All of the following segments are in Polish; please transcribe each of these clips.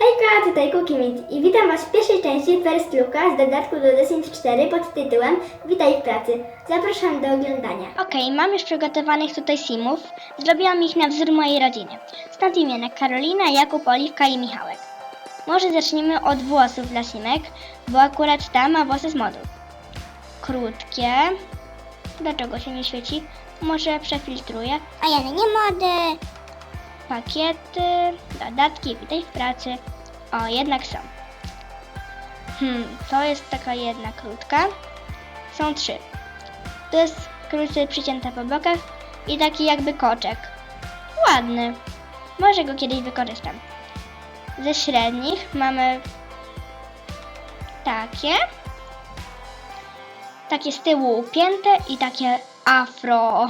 Hejka, tutaj Kukimit i witam Was w pierwszej części First Looka z dodatku do Sims 4 pod tytułem Witaj w pracy. Zapraszam do oglądania. Okej, mam już przygotowanych tutaj simów. Zrobiłam ich na wzór mojej rodziny. Stąd imiona Karolina, Jakub, Oliwka i Michałek. Może zacznijmy od włosów dla simek, bo akurat ta ma włosy z modu. Krótkie. Dlaczego się nie świeci? Może przefiltruję. A ja nie mody. Pakiety, dodatki, witaj w pracy. O, jednak są. Hmm, to jest taka jedna krótka. Są trzy. To jest krótce przycięta po bokach i taki jakby koczek. Ładny. Może go kiedyś wykorzystam. Ze średnich mamy takie. Takie z tyłu upięte i takie afro.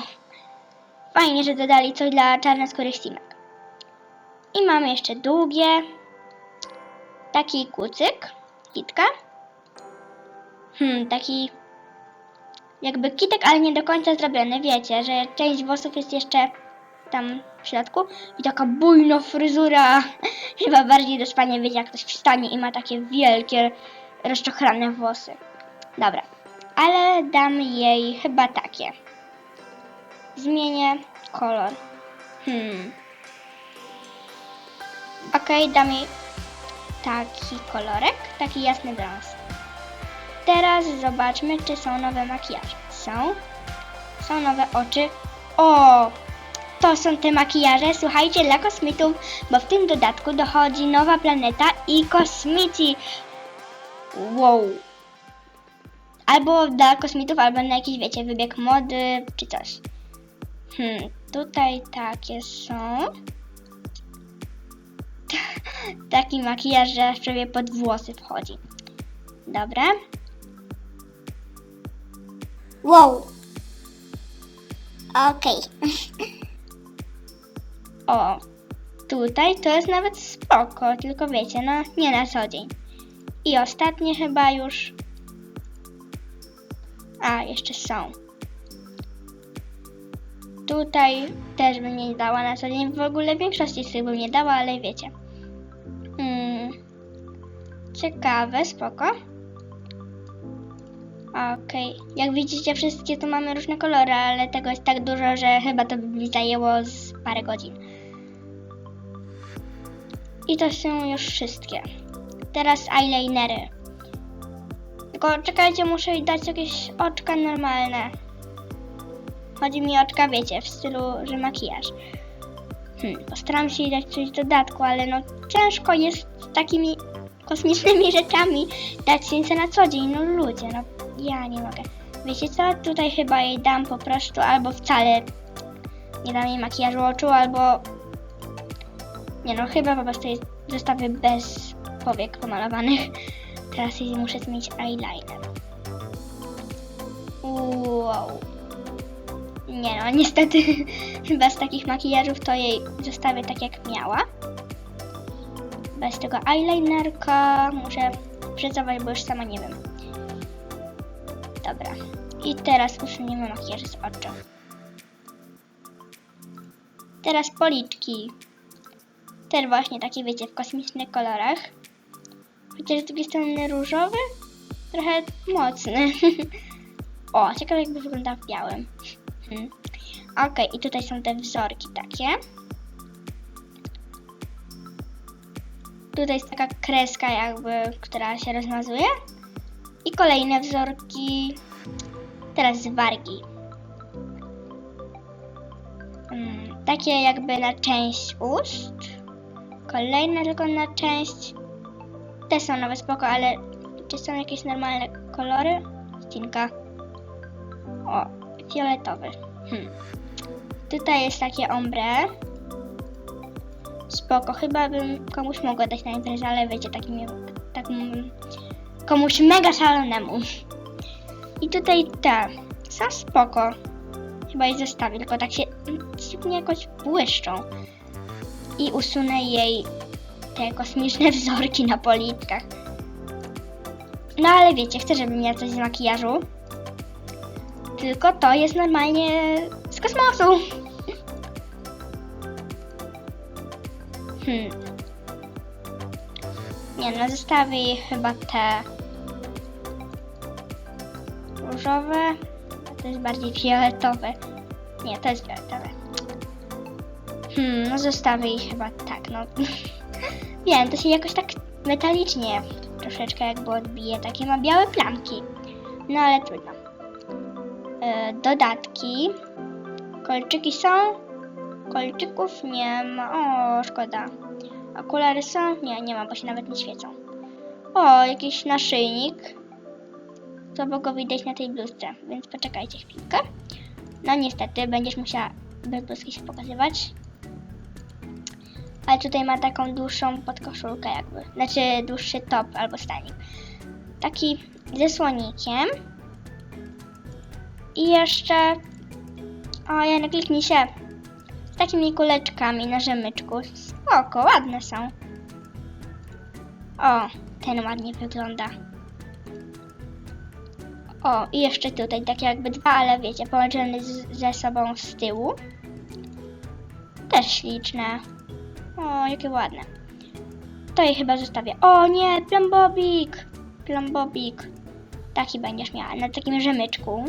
Fajnie, że dodali coś dla czarnoskórych simek. I mamy jeszcze długie. Taki kucyk. Kitka. Hmm, taki jakby kitek, ale nie do końca zrobiony. Wiecie, że część włosów jest jeszcze tam w środku i taka bujna fryzura. Chyba bardziej do spania wiecie, jak ktoś wstanie i ma takie wielkie, rozczochrane włosy. Dobra, ale dam jej chyba takie. Zmienię kolor. Hmm. Okej, dam jej taki kolorek, taki jasny brąz. Teraz zobaczmy, czy są nowe makijaże. Są. Są nowe oczy. O! To są te makijaże, słuchajcie, dla kosmitów, bo w tym dodatku dochodzi nowa planeta i kosmici. Wow. Albo dla kosmitów, albo na jakiś, wiecie, wybieg mody, czy coś. Hmm, tutaj takie są. Taki makijaż, że aż prawie pod włosy wchodzi. Dobra. Wow. Okej. O, tutaj to jest nawet spoko, tylko wiecie, no nie na co dzień. I ostatnie chyba już. A, jeszcze są. Tutaj też bym nie dała na co dzień. W ogóle większości z tych bym nie dała, ale wiecie. Hmm. Ciekawe, spoko. Okej. Jak widzicie, wszystkie tu mamy różne kolory, ale tego jest tak dużo, że chyba to by mi zajęło z parę godzin. I to są już wszystkie. Teraz eyelinery. Tylko czekajcie, muszę dać jakieś oczka normalne. Chodzi mi o oczka, wiecie, w stylu, że makijaż. Hmm, postaram się dać coś w dodatku, ale no ciężko jest z takimi kosmicznymi rzeczami dać nic na co dzień. No ludzie, no ja nie mogę. Wiecie co? Tutaj chyba jej dam po prostu albo wcale nie dam jej makijażu oczu, albo nie no, chyba po prostu jej zostawię bez powiek pomalowanych. Teraz jej muszę zmienić eyeliner. Wow. Nie no, niestety chyba z takich makijażów to jej zostawię tak jak miała. Bez tego eyelinerka muszę przyzować, bo już sama nie wiem. Dobra. I teraz usuniemy makijaż z oczu. Teraz policzki. Też właśnie takie, wiecie, w kosmicznych kolorach. Chociaż z drugiej strony różowy, trochę mocny. o, ciekawe jakby wyglądał w białym. Hmm. Okej, i tutaj są te wzorki takie. Tutaj jest taka kreska jakby, która się rozmazuje. I kolejne wzorki. Teraz wargi. Mm, takie jakby na część ust. Kolejne tylko na część. Te są nowe spoko, ale czy są jakieś normalne kolory? Ścinka. Fioletowy. Hmm. Tutaj jest takie ombre. Spoko, chyba bym komuś mogła dać na imprezę, ale wiecie, takim, takim komuś mega szalonemu. I tutaj te są spoko. Chyba je zostawię, tylko tak się dziwnie jakoś błyszczą. I usunę jej te kosmiczne wzorki na policzkach. No ale wiecie, chcę, żeby miała coś z makijażu. Tylko to jest normalnie z kosmosu. Hmm. Nie no, zostawię jej chyba te różowe. To jest bardziej fioletowe. Nie, to jest fioletowe. Hmm, no zostawię jej chyba tak, no. Wiem, to się jakoś tak metalicznie troszeczkę jakby odbije. Takie ma białe plamki. No ale trudno. E, dodatki. Kolczyki są? Kolczyków nie ma. O, szkoda. Okulary są? Nie, nie ma, bo się nawet nie świecą. O, jakiś naszyjnik. To go widać na tej bluzce, więc poczekajcie chwilkę. No niestety, będziesz musiała bez bluzki się pokazywać. Ale tutaj ma taką dłuższą podkoszulkę jakby. Znaczy dłuższy top albo stanik. Taki ze słonikiem. I jeszcze... O, ja kliknij się. Z takimi kuleczkami na rzemyczku. Spoko, ładne są. O, ten ładnie wygląda. O, i jeszcze tutaj takie jakby dwa, ale wiecie, połączone z, ze sobą z tyłu. Też śliczne. O, jakie ładne. To je chyba zostawię. O nie, plombobik. Plombobik. Taki będziesz miała, na takim rzemyczku.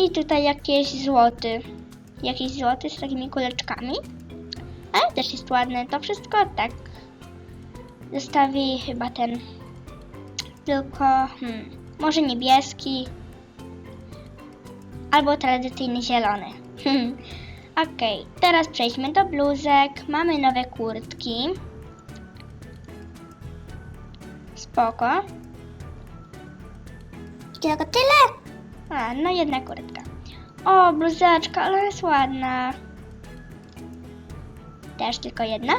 I tutaj jakieś złoty. Jakiś złoty z takimi kuleczkami. Ale też jest ładne. To wszystko tak. Zostawię chyba ten. Tylko, hmm, może niebieski. Albo tradycyjny zielony. Hmm. Okej, teraz przejdźmy do bluzek. Mamy nowe kurtki. Spoko. I tylko tyle? A, no jedna kurtka. O, bluzeczka, ale jest ładna. Też tylko jedna.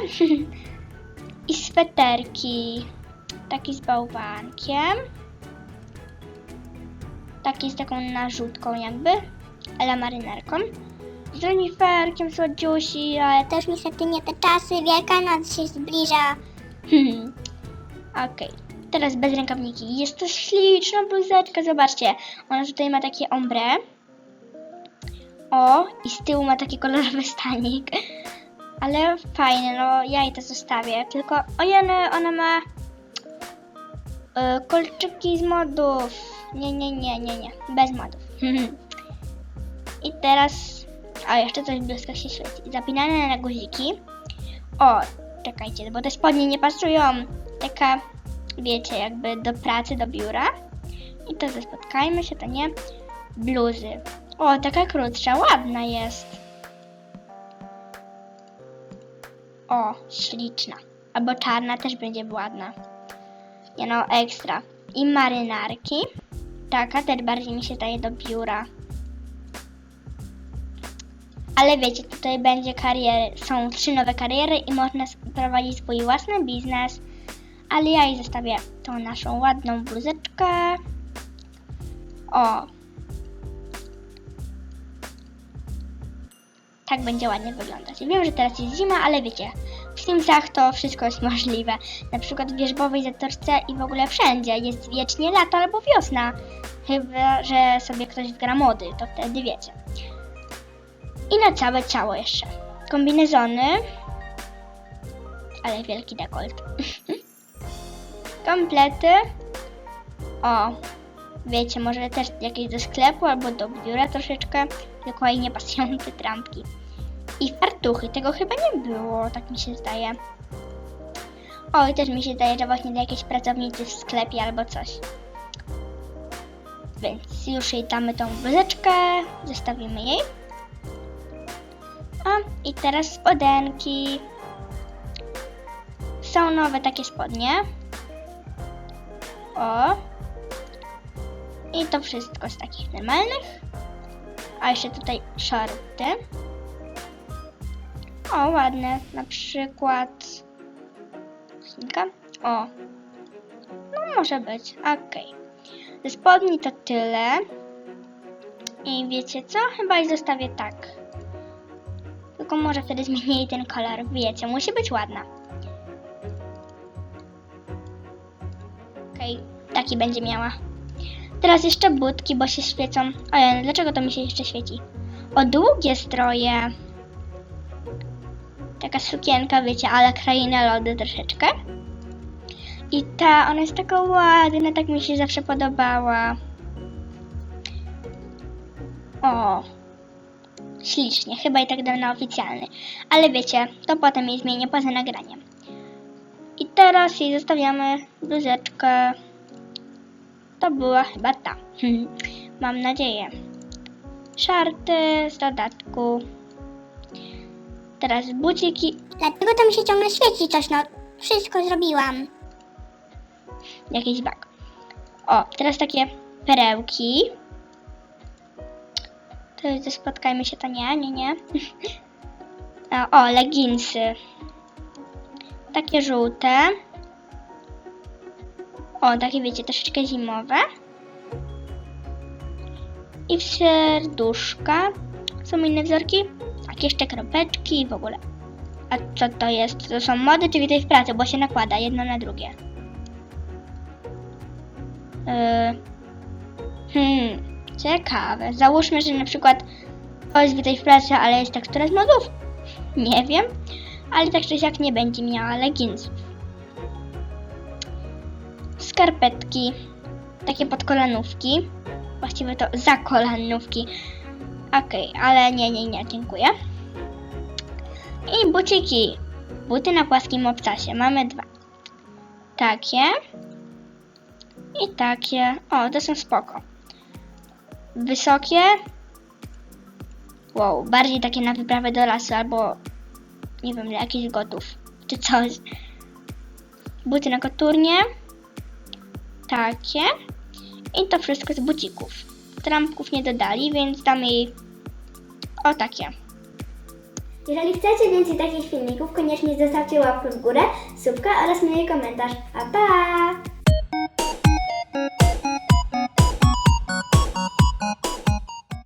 I sweterki. Taki z bałwankiem. Taki z taką narzutką jakby. Ale marynarką. Z reniferkiem słodziusi, ale Też niestety nie te czasy, Wielkanoc się zbliża. Okej, teraz bez rękawniki. Jest to śliczna bluzeczka, zobaczcie. Ona tutaj ma takie ombre. O, i z tyłu ma taki kolorowy stanik. Ale fajne, no ja jej to zostawię. Tylko, ojej, ona ma e, kolczyki z modów. Nie, nie, nie, nie, nie. Bez modów. I teraz, a jeszcze coś w bluzkach się świeci. Zapinane na guziki. O, czekajcie, bo te spodnie nie pasują. Taka, wiecie, jakby do pracy, do biura. I to ze spotkajmy się, to nie. Bluzy. O, taka krótsza, ładna jest. O, śliczna. Albo czarna też będzie ładna. Nie no, ekstra. I marynarki. Taka też bardziej mi się daje do biura. Ale wiecie, tutaj będzie kariery, są trzy nowe kariery i można prowadzić swój własny biznes. Ale ja jej zostawię tą naszą ładną bluzeczkę. O. Tak będzie ładnie wyglądać. Wiem, że teraz jest zima, ale wiecie, w Simsach to wszystko jest możliwe. Na przykład w wierzbowej zatorce i w ogóle wszędzie jest wiecznie lato albo wiosna. Chyba, że sobie ktoś wgra mody, to wtedy wiecie. I na całe ciało jeszcze. Kombinezony. Ale wielki dekolt. Komplety. O, wiecie, może też jakieś do sklepu albo do biura troszeczkę. Tylko jej nie pasują te trampki. I fartuchy. Tego chyba nie było, tak mi się zdaje. O, i też mi się zdaje, że właśnie dla jakiejś pracownicy w sklepie albo coś. Więc już jej damy tą bluzeczkę, zostawimy jej. O, i teraz spodenki. Są nowe takie spodnie. O. I to wszystko z takich normalnych. A jeszcze tutaj shorty. O, ładne. Na przykład... Chwilkę. O. No, może być. Okej. Ze spodni to tyle. I wiecie co? Chyba i zostawię tak. Tylko może wtedy zmienię ten kolor. Wiecie, musi być ładna. Okej, taki będzie miała. Teraz jeszcze budki, bo się świecą. Ojej, dlaczego to mi się jeszcze świeci? O długie stroje. Taka sukienka, wiecie, ale kraina lody troszeczkę. I ta, ona jest taka ładna, tak mi się zawsze podobała. O, ślicznie, chyba i tak dam na oficjalny. Ale wiecie, to potem jej zmienię poza nagraniem. I teraz jej zostawiamy bluzeczkę. To była chyba ta. Mam nadzieję. Szarty z dodatku. Teraz buciki. Dlatego to mi się ciągle świeci coś, no. Wszystko zrobiłam. Jakiś bak. O, teraz takie perełki. To jest, spotkajmy się, to nie, nie, nie. O, leginsy. Takie żółte. O, takie wiecie, troszeczkę zimowe. I w serduszka. Są inne wzorki? Tak, jeszcze kropeczki i w ogóle. A co to jest? To są mody czy witaj w pracy, bo się nakłada jedno na drugie. Yy, Hmm, ciekawe. Załóżmy, że na przykład to jest witaj w pracy, ale jest tekstura z modów. Nie wiem, ale tak czy siak nie będzie miała leginsów. Skarpetki, takie podkolanówki. Właściwie to za kolanówki. Okej, ale nie, nie, nie, dziękuję. I buciki. Buty na płaskim obcasie. Mamy dwa. Takie. I takie. O, to są spoko. Wysokie. Wow, bardziej takie na wyprawę do lasu albo nie wiem, dla jakichś gotów czy coś. Buty na koturnie. Takie. I to wszystko z bucików. Trampków nie dodali, więc damy jej o takie. Jeżeli chcecie więcej takich filmików, koniecznie zostawcie łapkę w górę, subka oraz miły komentarz. A pa!